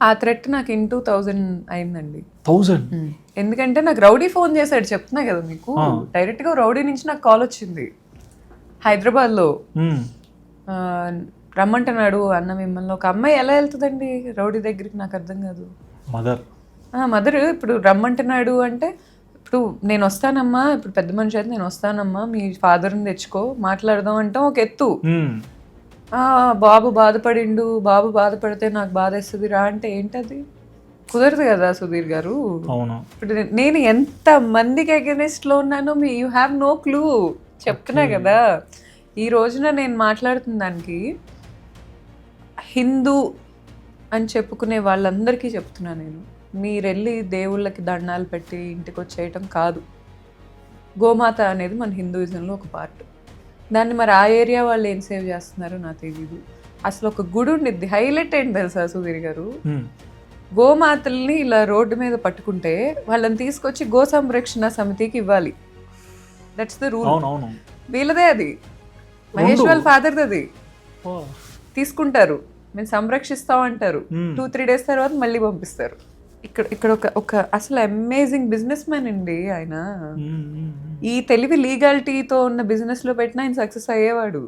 ఆ థ్రెట్ నాకు in two thousand అయిందండి. థౌజండ్ ఎందుకంటే నాకు రౌడీ ఫోన్ చేశాడు చెప్తున్నా కదా మీకు. డైరెక్ట్గా రౌడీ నుంచి నాకు కాల్ వచ్చింది. హైదరాబాద్లో రమ్మంటున్నాడు అన్న మిమ్మల్ని. ఒక అమ్మాయి ఎలా వెళ్తుందండి రౌడీ దగ్గరికి? నాకు అర్థం కాదు. మదర్ మదర్ ఇప్పుడు రమ్మంటున్నాడు అంటే ఇప్పుడు నేను వస్తానమ్మా ఇప్పుడు పెద్ద మనిషి అయితే నేను వస్తానమ్మా మీ ఫాదర్ని తెచ్చుకో మాట్లాడదాం అంటాం ఒక ఎత్తు. బాబు బాధపడిండు బాబు బాధపడితే నాకు బాధ వేస్తుంది రా అంటే ఏంటది? కుదరదు కదా సుధీర్ గారు. అవును. ఇప్పుడు నేను ఎంత మందికి against లో ఉన్నానో మీ యూ హ్యావ్ నో క్లూ చెప్తున్నా కదా. ఈ రోజున నేను మాట్లాడుతున్న దానికి హిందూ అని చెప్పుకునే వాళ్ళందరికీ చెప్తున్నా నేను. మీరెళ్ళి దేవుళ్ళకి దండాలు పెట్టి ఇంటికి వచ్చేయటం కాదు. గోమాత అనేది మన హిందూయిజంలో ఒక పార్ట్ దాన్ని మరి ఆ ఏరియా వాళ్ళు ఏం సేవ్ చేస్తున్నారో నాకు తెలియదు అసలు ఒక గుడి ఉండిద్ది హైలైట్ ఏంటి తెలుసా సుధీర్ గారు. గోమాతల్ని ఇలా రోడ్డు మీద పట్టుకుంటే వాళ్ళని తీసుకొచ్చి గో సంరక్షణ సమితికి ఇవ్వాలి. దట్స్ ద రూల్ వీళ్ళదే అది. మహేష్ వాళ్ళ ఫాదర్ది అది. తీసుకుంటారు. మేము సంరక్షిస్తాం అంటారు. టూ త్రీ డేస్ తర్వాత మళ్ళీ పంపిస్తారు. ఇక్కడ ఇక్కడ ఒక ఒక అసలు అమేజింగ్ బిజినెస్ మ్యాన్ అండి ఆయన. ఈ తెలివి లీగాలిటీతో ఉన్న బిజినెస్లో పెట్టినా ఆయన సక్సెస్ అయ్యేవాడు